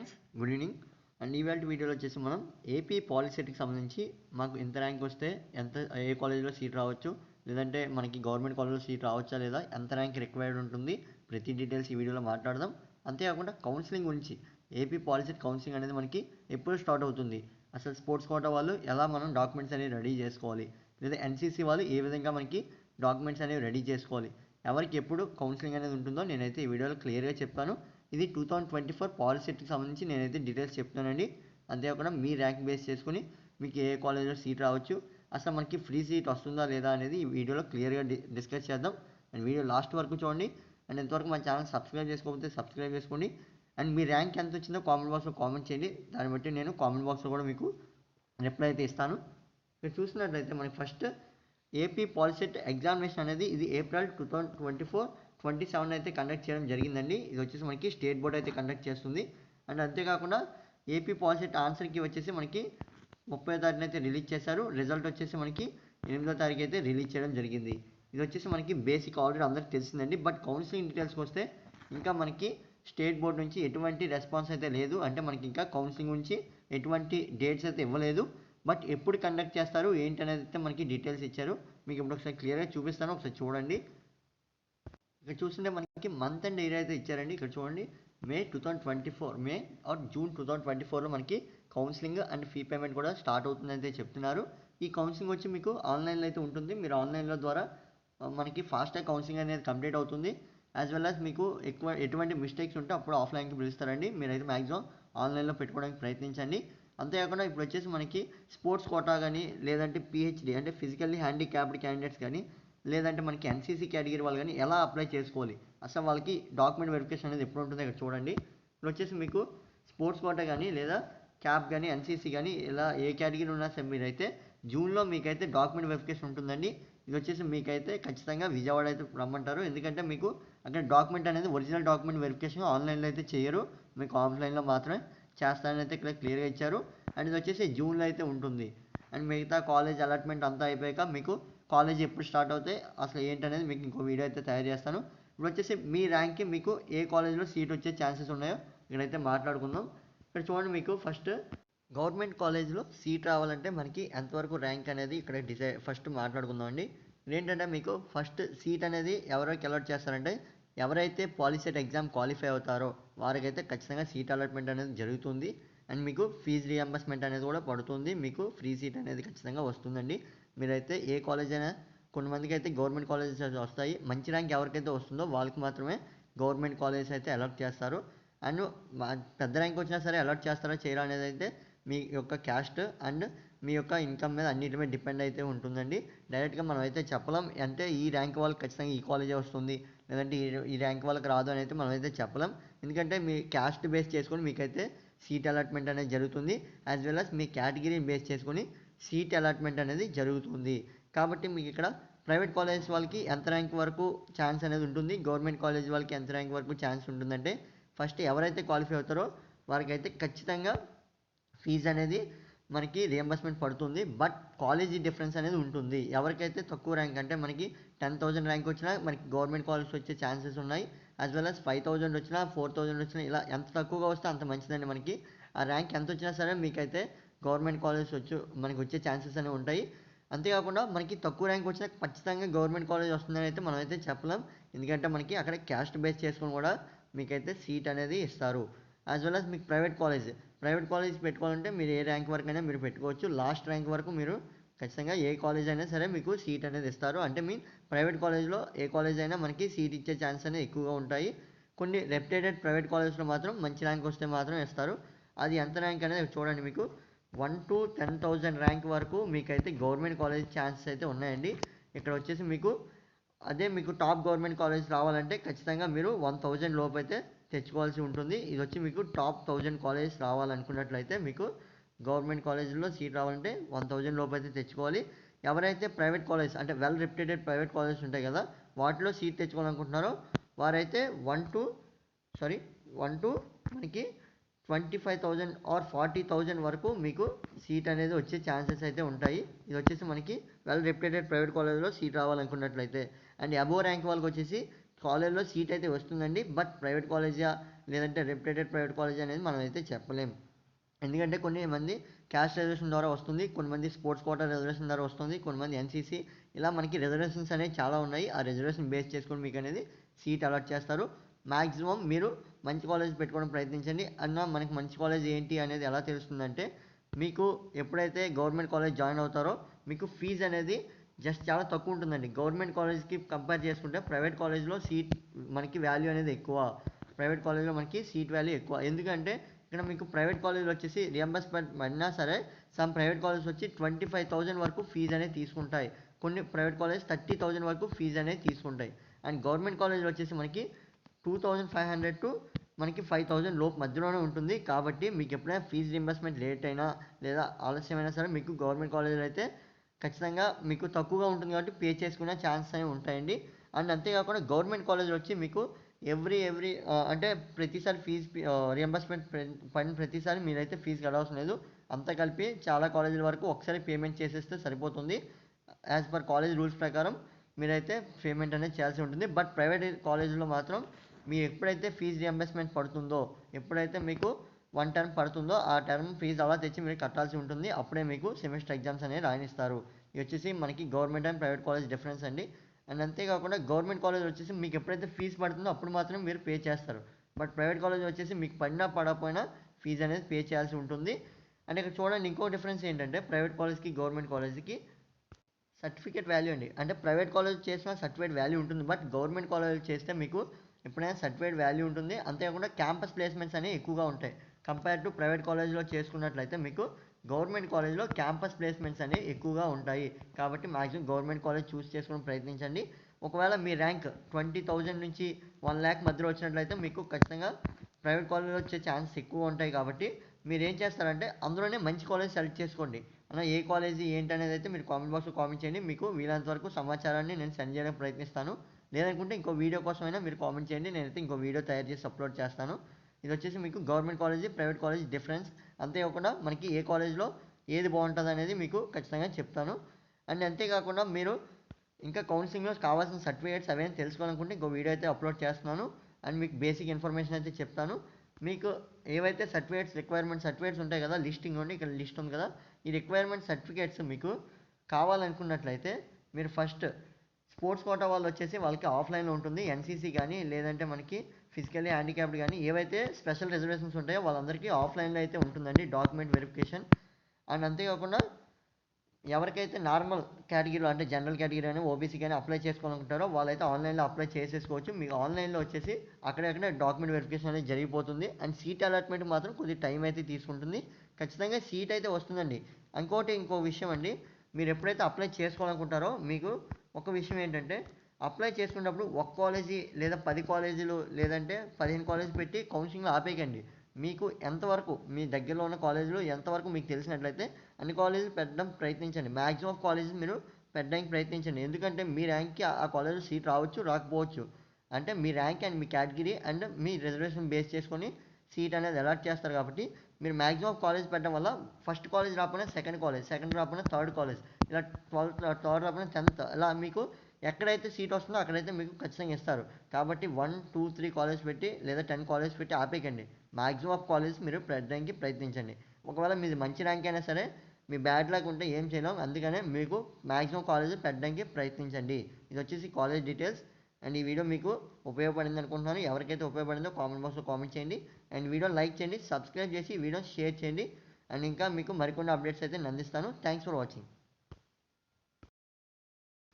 Good evening. And ఈవేళ వీడియోలో వచ్చేసి మనం ఏపీ పాలిసెట్కి సంబంధించి మాకు ఎంత ర్యాంక్ వస్తే ఎంత ఏ కాలేజీలో సీట్ రావచ్చు లేదంటే మనకి గవర్నమెంట్ కాలేజ్లో సీట్ రావచ్చా లేదా ఎంత ర్యాంక్ రిక్వైర్డ్ ఉంటుంది ప్రతి డీటెయిల్స్ ఈ వీడియోలో మాట్లాడదాం. అంతేకాకుండా కౌన్సిలింగ్ గురించి ఏపీ పాలిసెట్ కౌన్సిలింగ్ అనేది మనకి ఎప్పుడు స్టార్ట్ అవుతుంది అసలు స్పోర్ట్స్ కోటా వాళ్ళు ఎలా మనం డాక్యుమెంట్స్ అనేవి రెడీ చేసుకోవాలి లేదా ఎన్సీసీ వాళ్ళు ఏ విధంగా మనకి డాక్యుమెంట్స్ అనేవి రెడీ చేసుకోవాలి ఎవరికి ఎప్పుడు కౌన్సిలింగ్ అనేది ఉంటుందో నేనైతే ఈ వీడియోలో క్లియర్గా చెప్తాను. ఇది టూ థౌజండ్ ట్వంటీ ఫోర్ పాలిసెట్కి సంబంధించి నేనైతే డీటెయిల్స్ చెప్తానండి అంతేకాకుండా మీ ర్యాంక్ బేస్ చేసుకుని మీకు ఏ కాలేజ్లో సీట్ రావచ్చు. అసలు మనకి ఫ్రీ సీట్ వస్తుందా లేదా అనేది ఈ వీడియోలో క్లియర్గా డిస్కస్ చేద్దాం. అండ్ వీడియో లాస్ట్ వరకు చూడండి. అండ్ ఇంతవరకు మన ఛానల్ సబ్స్క్రైబ్ చేసుకోకపోతే సబ్స్క్రైబ్ చేసుకోండి. అండ్ మీ ర్యాంక్ ఎంత వచ్చిందో కామెంట్ బాక్స్లో కామెంట్ చేయండి. దాన్ని బట్టి నేను కామెంట్ బాక్స్లో కూడా మీకు రిప్లై అయితే ఇస్తాను. మీరు చూసినట్లయితే మనకి ఫస్ట్ ఏపీ పాలిసెట్ ఎగ్జామినేషన్ అనేది ఇది April two thousand twenty four twenty seven అయితే కండక్ట్ చేయడం జరిగిందండి. ఇది వచ్చేసి మనకి స్టేట్ బోర్డ్ అయితే కండక్ట్ చేస్తుంది. అండ్ అంతేకాకుండా ఏపీ పాలిసెట్ ఆన్సర్కి వచ్చేసి మనకి ముప్పై తారీఖున అయితే రిలీజ్ చేశారు. రిజల్ట్ వచ్చేసి మనకి ఎనిమిదో తారీఖు అయితే రిలీజ్ చేయడం జరిగింది. ఇది వచ్చేసి మనకి బేసిక్ ఆల్రెడీ అందరికి తెలిసిందండి. బట్ కౌన్సిలింగ్ డీటెయిల్స్కి వస్తే ఇంకా మనకి స్టేట్ బోర్డ్ నుంచి ఎటువంటి రెస్పాన్స్ అయితే లేదు. అంటే మనకి ఇంకా కౌన్సిలింగ్ నుంచి ఎటువంటి డేట్స్ అయితే ఇవ్వలేదు. బట్ ఎప్పుడు కండక్ట్ చేస్తారు ఏంటి అనేది అయితే మనకి డీటెయిల్స్ ఇచ్చారు. మీకు ఇప్పుడు ఒకసారి క్లియర్గా చూపిస్తాను. ఒకసారి చూడండి. ఇక్కడ చూస్తుంటే మనకి మంత్ అండ్ ఇయర్ అయితే ఇచ్చారండి. ఇక్కడ చూడండి. May two thousand twenty four May or June two thousand twenty ఫోర్లో మనకి కౌన్సిలింగ్ అండ్ ఫీ పేమెంట్ కూడా స్టార్ట్ అవుతుందని అయితే చెప్తున్నారు. ఈ కౌన్సిలింగ్ వచ్చి మీకు ఆన్లైన్లో అయితే ఉంటుంది. మీరు ఆన్లైన్లో ద్వారా మనకి ఫాస్ట్గా కౌన్సిలింగ్ అనేది కంప్లీట్ అవుతుంది. యాజ్ వెల్ యాజ్ మీకు ఎక్కువ ఎటువంటి మిస్టేక్స్ ఉంటే అప్పుడు ఆఫ్లైన్కి పిలుస్తారండి. మీరైతే మ్యాక్సిమం ఆన్లైన్లో పెట్టుకోవడానికి ప్రయత్నించండి. అంతేకాకుండా ఇప్పుడు వచ్చేసి మనకి స్పోర్ట్స్ కోటా కానీ లేదంటే పిహెచ్డి అంటే ఫిజికల్లీ హ్యాండిక్యాప్డ్ క్యాండిడేట్స్ కానీ లేదంటే మనకి ఎన్సీసీ కేటగిరీ వాళ్ళు కానీ ఎలా అప్లై చేసుకోవాలి? అసలు వాళ్ళకి డాక్యుమెంట్ వెరిఫికేషన్ అనేది ఎప్పుడు ఉంటుంది ఇక్కడ చూడండి. ఇప్పుడు వచ్చేసి మీకు స్పోర్ట్స్ కోట కానీ లేదా క్యాప్ కానీ ఎన్సీసీ కానీ ఇలా ఏ కేటగిరీ ఉన్నా సరే మీరైతే జూన్లో మీకైతే డాక్యుమెంట్ వెరిఫికేషన్ ఉంటుందండి. ఇది వచ్చేసి మీకైతే ఖచ్చితంగా విజయవాడ అయితే రమ్మంటారు. ఎందుకంటే మీకు అక్కడ డాక్యుమెంట్ అనేది ఒరిజినల్ డాక్యుమెంట్ వెరిఫికేషన్ ఆన్లైన్లో అయితే చేయరు. మీకు ఆఫ్లైన్లో మాత్రమే చేస్తారని అయితే ఇక్కడ క్లియర్గా ఇచ్చారు. అండ్ ఇది వచ్చేసి జూన్లో అయితే ఉంటుంది. అండ్ మిగతా కాలేజ్ అలాట్మెంట్ అంతా అయిపోయాక మీకు కాలేజ్ ఎప్పుడు స్టార్ట్ అవుతాయి? అసలు ఏంటనేది మీకు ఇంకో వీడియో అయితే తయారు చేస్తాను. ఇప్పుడు వచ్చేసి మీ ర్యాంక్కి మీకు ఏ కాలేజ్లో సీట్ వచ్చే ఛాన్సెస్ ఉన్నాయో ఇక్కడైతే మాట్లాడుకుందాం. ఇక్కడ చూడండి మీకు ఫస్ట్ గవర్నమెంట్ కాలేజ్లో సీట్ రావాలంటే మనకి ఎంతవరకు ర్యాంక్ అనేది ఇక్కడ డిసైడ్ ఫస్ట్ మాట్లాడుకుందాం అండి. ఏంటంటే మీకు ఫస్ట్ సీట్ అనేది ఎవరికి అలాట్ చేస్తారంటే ఎవరైతే పాలిసెట్ ఎగ్జామ్ క్వాలిఫై అవుతారో వారికైతే ఖచ్చితంగా సీట్ అలాట్మెంట్ అనేది జరుగుతుంది. అండ్ మీకు ఫీజు రియంబర్స్మెంట్ అనేది కూడా పడుతుంది. మీకు ఫ్రీ సీట్ అనేది ఖచ్చితంగా వస్తుందండి. మీరైతే ఏ కాలేజ్ అయినా కొంతమందికి అయితే గవర్నమెంట్ కాలేజెస్ వస్తాయి. మంచి ర్యాంక్ ఎవరికైతే వస్తుందో వాళ్ళకి మాత్రమే గవర్నమెంట్ కాలేజెస్ అయితే అలాట్ చేస్తారు. అండ్ పెద్ద ర్యాంక్ వచ్చినా సరే అలాట్ చేస్తారా చేయరా అనేది అయితే మీ యొక్క క్యాస్ట్ అండ్ మీ యొక్క ఇన్కమ్ మీద అన్నిటి మీద డిపెండ్ అయితే ఉంటుందండి. డైరెక్ట్గా మనం అయితే చెప్పలేం. అంటే ఈ ర్యాంక్ వాళ్ళకి ఖచ్చితంగా ఈ కాలేజే వస్తుంది. లేదంటే ఈ ఈ ర్యాంక్ వాళ్ళకి రాదు అని అయితే మనం అయితే చెప్పలేం. ఎందుకంటే మీ క్యాస్ట్ బేస్ చేసుకొని మీకైతే సీట్ అలాట్మెంట్ అనేది జరుగుతుంది. యాజ్ వెల్ అస్ మీ కేటగిరీని బేస్ చేసుకొని సీట్ అలాట్మెంట్ అనేది జరుగుతుంది. కాబట్టి మీకు ఇక్కడ ప్రైవేట్ కాలేజ్ వాళ్ళకి ఎంత ర్యాంక్ వరకు ఛాన్స్ అనేది ఉంటుంది. గవర్నమెంట్ కాలేజ్ వాళ్ళకి ఎంత ర్యాంక్ వరకు ఛాన్స్ ఉంటుందంటే ఫస్ట్ ఎవరైతే క్వాలిఫై అవుతారో వారికైతే ఖచ్చితంగా ఫీజు అనేది మనకి రియంబర్స్మెంట్ పడుతుంది. బట్ కాలేజీ డిఫరెన్స్ అనేది ఉంటుంది. ఎవరికైతే తక్కువ ర్యాంక్ అంటే మనకి టెన్ థౌసండ్ ర్యాంక్ వచ్చినా మనకి గవర్నమెంట్ కాలేజ్ వచ్చే ఛాన్సెస్ ఉన్నాయి. As well as five thousand వచ్చినా ఫోర్ థౌసండ్ వచ్చినా ఇలా ఎంత తక్కువగా వస్తే అంత మంచిదండి మనకి. ఆ ర్యాంక్ ఎంత వచ్చినా సరే మీకైతే గవర్నమెంట్ కాలేజ్ వచ్చి మనకి వచ్చే ఛాన్సెస్ అనేవి ఉంటాయి. అంతేకాకుండా మనకి తక్కువ ర్యాంక్ వచ్చినా ఖచ్చితంగా గవర్నమెంట్ కాలేజ్ వస్తుందని అయితే మనం అయితే చెప్పలేం. ఎందుకంటే మనకి అక్కడ క్యాస్ట్ బేస్ చేసుకొని కూడా మీకైతే సీట్ అనేది ఇస్తారు. యాజ్ వెల్ అస్ మీకు ప్రైవేట్ కాలేజ్ ప్రైవేట్ కాలేజ్ పెట్టుకోవాలంటే మీరు ఏ ర్యాంక్ వరకు అయినా మీరు పెట్టుకోవచ్చు. లాస్ట్ ర్యాంక్ వరకు మీరు ఖచ్చితంగా ఏ కాలేజ్ అయినా సరే మీకు సీట్ అనేది ఇస్తారు. అంటే మీన్ ప్రైవేట్ కాలేజ్లో ఏ కాలేజ్ అయినా మనకి సీట్ ఇచ్చే ఛాన్స్ అనేది ఎక్కువగా ఉంటాయి. కొన్ని రెప్యుటేటెడ్ ప్రైవేట్ కాలేజ్లో మాత్రం మంచి ర్యాంక్ వస్తే మాత్రం ఇస్తారు. అది ఎంత ర్యాంక్ అనేది చూడండి మీకు. One to ten thousand rank వరకు మీకైతే గవర్నమెంట్ కాలేజ్ ఛాన్సెస్ అయితే ఉన్నాయండి. ఇక్కడ వచ్చేసి మీకు అదే మీకు టాప్ గవర్నమెంట్ కాలేజ్ రావాలంటే ఖచ్చితంగా మీరు వన్ థౌజండ్ లోపు అయితే తెచ్చుకోవాల్సి ఉంటుంది. ఇది వచ్చి మీకు టాప్ థౌజండ్ కాలేజ్ రావాలనుకున్నట్లయితే మీకు గవర్నమెంట్ కాలేజీలో సీట్ రావాలంటే వన్ థౌజండ్ లోపు అయితే తెచ్చుకోవాలి. ఎవరైతే ప్రైవేట్ కాలేజ్ అంటే వెల్ రెప్యుటేటెడ్ ప్రైవేట్ కాలేజెస్ ఉంటాయి కదా వాటిలో సీట్ తెచ్చుకోవాలనుకుంటున్నారో వారైతే one to sorry one to మనకి twenty five thousand or forty thousand వరకు మీకు సీట్ అనేది వచ్చే ఛాన్సెస్ అయితే ఉంటాయి. ఇది వచ్చేసి మనకి వెల్ రెప్యూటెడ్ ప్రైవేట్ కాలేజ్లో సీట్ రావాలనుకున్నట్లయితే. అండ్ అబోవ్ ర్యాంక్ వాళ్ళకి వచ్చేసి కాలేజ్లో సీట్ అయితే వస్తుందండి. బట్ ప్రైవేట్ కాలేజా లేదంటే రెప్యూటెడ్ ప్రైవేట్ కాలేజ్ అనేది మనం అయితే చెప్పలేం. ఎందుకంటే కొన్ని మంది క్యాస్ట్ రిజర్వేషన్ ద్వారా వస్తుంది కొంతమంది స్పోర్ట్స్ కోటా రిజర్వేషన్ ద్వారా వస్తుంది కొంతమంది ఎన్సీసీ ఇలా మనకి రిజర్వేషన్స్ అనేవి చాలా ఉన్నాయి. ఆ రిజర్వేషన్ బేస్ చేసుకొని మీకు అనేది సీట్ అలాట్ చేస్తారు. మ్యాక్సిమం మీరు మంచి కాలేజ్ పెట్టుకోవడం ప్రయత్నించండి. అన్న మనకి మంచి కాలేజ్ ఏంటి అనేది ఎలా తెలుస్తుందంటే మీకు ఎప్పుడైతే గవర్నమెంట్ కాలేజ్ జాయిన్ అవుతారో మీకు ఫీజు అనేది జస్ట్ చాలా తక్కువ ఉంటుందండి. గవర్నమెంట్ కాలేజ్కి కంపేర్ చేసుకుంటే ప్రైవేట్ కాలేజ్లో సీట్ మనకి వాల్యూ అనేది ఎక్కువ. ప్రైవేట్ కాలేజ్లో మనకి సీట్ వాల్యూ ఎక్కువ. ఎందుకంటే ఇక్కడ మీకు ప్రైవేట్ కాలేజ్లో వచ్చేసి రియంబర్స్మెంట్ అయినా సరే సమ్ ప్రైవేట్ కాలేజ్ వచ్చి ట్వంటీ ఫైవ్ థౌజండ్ వరకు ఫీజు అనేది తీసుకుంటాయి. కొన్ని ప్రైవేట్ కాలేజ్ థర్టీ థౌజండ్ వరకు ఫీజు అనేది తీసుకుంటాయి. అండ్ గవర్నమెంట్ కాలేజ్లో వచ్చేసి మనకి two thousand five hundred to మనకి ఫైవ్ థౌజండ్ లోపు మధ్యలోనే ఉంటుంది. కాబట్టి మీకు ఎప్పుడైనా ఫీజు రింబర్స్మెంట్ లేట్ అయినా లేదా ఆలస్యమైనా సరే మీకు గవర్నమెంట్ కాలేజీలో అయితే ఖచ్చితంగా మీకు తక్కువగా ఉంటుంది కాబట్టి పే చేసుకునే ఛాన్సెస్ అనేవి ఉంటాయండి. అండ్ అంతేకాకుండా గవర్నమెంట్ కాలేజీలో వచ్చి మీకు ఎవ్రీ ఎవ్రీ అంటే ప్రతిసారి ఫీజు రియంబర్స్మెంట్ పడిన ప్రతిసారి మీరైతే ఫీజు కట్టవలసిన లేదు. అంతా కలిపి చాలా కాలేజీల వరకు ఒకసారి పేమెంట్ చేసేస్తే సరిపోతుంది. యాజ్ పర్ కాలేజ్ రూల్స్ ప్రకారం మీరైతే పేమెంట్ అనేది చేయాల్సి ఉంటుంది. బట్ ప్రైవేట్ కాలేజీలో మాత్రం మీరు ఎప్పుడైతే ఫీజు రియంబర్స్మెంట్ పడుతుందో ఎప్పుడైతే మీకు వన్ టర్మ్ పడుతుందో ఆ టర్మ్ ఫీజు అలా తెచ్చి మీరు కట్టాల్సి ఉంటుంది. అప్పుడే మీకు సెమిస్టర్ ఎగ్జామ్స్ అనేవి రాయనిస్తారు ఇది వచ్చేసి మనకి government and private college difference అండి. అండ్ అంతేకాకుండా గవర్నమెంట్ కాలేజ్ వచ్చేసి మీకు ఎప్పుడైతే ఫీజు పడుతుందో అప్పుడు మాత్రం మీరు పే చేస్తారు. బట్ ప్రైవేట్ కాలేజ్ వచ్చేసి మీకు పడినా పడకపోయినా ఫీజు అనేది పే చేయాల్సి ఉంటుంది. అండ్ ఇక్కడ చూడండి ఇంకో డిఫరెన్స్ ఏంటంటే ప్రైవేట్ కాలేజ్కి గవర్నమెంట్ కాలేజ్కి సర్టిఫికేట్ వాల్యూ అండి. అంటే ప్రైవేట్ కాలేజ్ చేసిన సర్టిఫికేట్ వాల్యూ ఉంటుంది. బట్ గవర్నమెంట్ కాలేజ్ చేస్తే మీకు ఎప్పుడైనా సర్టిఫికేట్ వాల్యూ ఉంటుంది. అంతేకాకుండా క్యాంపస్ ప్లేస్మెంట్స్ అనేవి ఎక్కువగా ఉంటాయి. కంపేర్ టు ప్రైవేట్ కాలేజ్లో చేసుకున్నట్లయితే మీకు గవర్నమెంట్ కాలేజ్లో క్యాంపస్ ప్లేస్మెంట్స్ అనేవి ఎక్కువగా ఉంటాయి. కాబట్టి మ్యాక్సిమం గవర్నమెంట్ కాలేజ్ చూస్ చేసుకోవడం ప్రయత్నించండి. ఒకవేళ మీ ర్యాంక్ ట్వంటీ థౌజండ్ నుంచి వన్ ల్యాక్ మధ్యలో వచ్చినట్లయితే మీకు ఖచ్చితంగా ప్రైవేట్ కాలేజ్లో వచ్చే ఛాన్స్ ఎక్కువ ఉంటాయి కాబట్టి మీరు ఏం చేస్తారంటే అందులోనే మంచి కాలేజ్ సెలెక్ట్ చేసుకోండి. అన్న ఏ కాలేజీ ఏంటి అనేది అయితే మీరు కామెంట్ బాక్స్లో కామెంట్ చేయండి. మీకు వీలైనంత వరకు సమాచారాన్ని నేను సెండ్ చేయడానికి ప్రయత్నిస్తాను. లేదనుకుంటే ఇంకో వీడియో కోసమైనా మీరు కామెంట్ చేయండి. నేనైతే ఇంకో వీడియో తయారు చేసి అప్లోడ్ చేస్తాను. ఇది వచ్చేసి మీకు government college private college difference అంతేకాకుండా మనకి ఏ కాలేజ్లో ఏది బాగుంటుంది అనేది మీకు ఖచ్చితంగా చెప్తాను. అండ్ అంతేకాకుండా మీరు ఇంకా కౌన్సిలింగ్లో కావాల్సిన సర్టిఫికేట్స్ అవన్నీ తెలుసుకోవాలనుకుంటే ఇంకో వీడియో అయితే అప్లోడ్ చేస్తున్నాను. అండ్ మీకు బేసిక్ ఇన్ఫర్మేషన్ అయితే చెప్తాను. మీకు ఏవైతే సర్టిఫికేట్స్ రిక్వైర్మెంట్ సర్టిఫికేట్స్ ఉంటాయి కదా లిస్టింగ్ ఉండి ఇక్కడ లిస్ట్ ఉంది కదా. ఈ రిక్వైర్మెంట్ సర్టిఫికేట్స్ మీకు కావాలనుకున్నట్లయితే మీరు ఫస్ట్ స్పోర్ట్స్ కోటా వాళ్ళు వచ్చేసి వాళ్ళకి ఆఫ్లైన్లో ఉంటుంది. ఎన్సీసీ కానీ లేదంటే మనకి ఫిజికల్లీ హ్యాండిక్యాప్డ్ కానీ ఏవైతే స్పెషల్ రిజర్వేషన్స్ ఉంటాయో వాళ్ళందరికీ ఆఫ్లైన్లో అయితే ఉంటుందండి డాక్యుమెంట్ వెరిఫికేషన్. అండ్ అంతేకాకుండా ఎవరికైతే నార్మల్ కేటగిరీలో అంటే జనరల్ కేటగిరీ అని ఓబీసీ కానీ అప్లై చేసుకోవాలనుకుంటారో వాళ్ళైతే ఆన్లైన్లో అప్లై చేసేసుకోవచ్చు. మీకు ఆన్లైన్లో వచ్చేసి అక్కడక్కడ డాక్యుమెంట్ వెరిఫికేషన్ అనేది జరిగిపోతుంది. అండ్ సీట్ అలాట్మెంట్ మాత్రం కొద్ది టైం అయితే తీసుకుంటుంది. ఖచ్చితంగా సీట్ అయితే వస్తుందండి. ఇంకోటి ఇంకో విషయం అండి. మీరు ఎప్పుడైతే అప్లై చేసుకోవాలనుకుంటారో మీకు ఒక విషయం ఏంటంటే అప్లై చేసుకున్నప్పుడు ఒక కాలేజీ లేదా పది కాలేజీలు లేదంటే పదిహేను కాలేజీ పెట్టి కౌన్సిలింగ్లో ఆపేయకండి. మీకు ఎంతవరకు మీ దగ్గరలో ఉన్న కాలేజీలో ఎంతవరకు మీకు తెలిసినట్లయితే అన్ని కాలేజీలు పెట్టడం ప్రయత్నించండి. మ్యాక్సిమం కాలేజీ మీరు పెట్టడానికి ప్రయత్నించండి. ఎందుకంటే మీ ర్యాంక్కి ఆ కాలేజీలో సీట్ రావచ్చు రాకపోవచ్చు. అంటే మీ ర్యాంక్ అండ్ మీ కేటగిరీ అండ్ మీ రిజర్వేషన్ బేస్ చేసుకొని సీట్ అనేది అలాట్ చేస్తారు కాబట్టి మీరు మ్యాక్సిమం కాలేజ్ పెట్టడం వల్ల ఫస్ట్ కాలేజ్ రాకపోయినా సెకండ్ కాలేజ్ సెకండ్ రాకపోయినా థర్డ్ కాలేజ్ ఇలా ట్వెల్త్ థర్డ్ రాకపోయినా టెన్త్ ఇలా మీకు ఎక్కడైతే సీట్ వస్తుందో అక్కడైతే మీకు ఖచ్చితంగా ఇస్తారు. కాబట్టి వన్ టూ త్రీ కాలేజ్ పెట్టి లేదా టెన్ కాలేజ్ పెట్టి ఆపేయకండి. మ్యాక్సిమం ఆఫ్ కాలేజ్ మీరు పెట్టడానికి ప్రయత్నించండి. ఒకవేళ మీది మంచి ర్యాంక్ అయినా సరే మీ బ్యాడ్ లక్ ఉంటే ఏం చేయలేం. అందుకనే మీకు మ్యాక్సిమం కాలేజ్ పెట్టడానికి ప్రయత్నించండి. ఇది వచ్చేసి కాలేజ్ డీటెయిల్స్ అండ్ ఈ వీడియో మీకు ఉపయోగపడింది అనుకుంటున్నాను. ఎవరికైతే ఉపయోగపడిందో కామెంట్ బాక్స్లో కామెంట్ చేయండి. అండ్ వీడియో లైక్ చేయండి సబ్స్క్రైబ్ చేసి వీడియో షేర్ చేయండి. అండ్ ఇంకా మీకు మరికొన్ని అప్డేట్స్ అయితే నేను అందిస్తాను. Thanks for watching.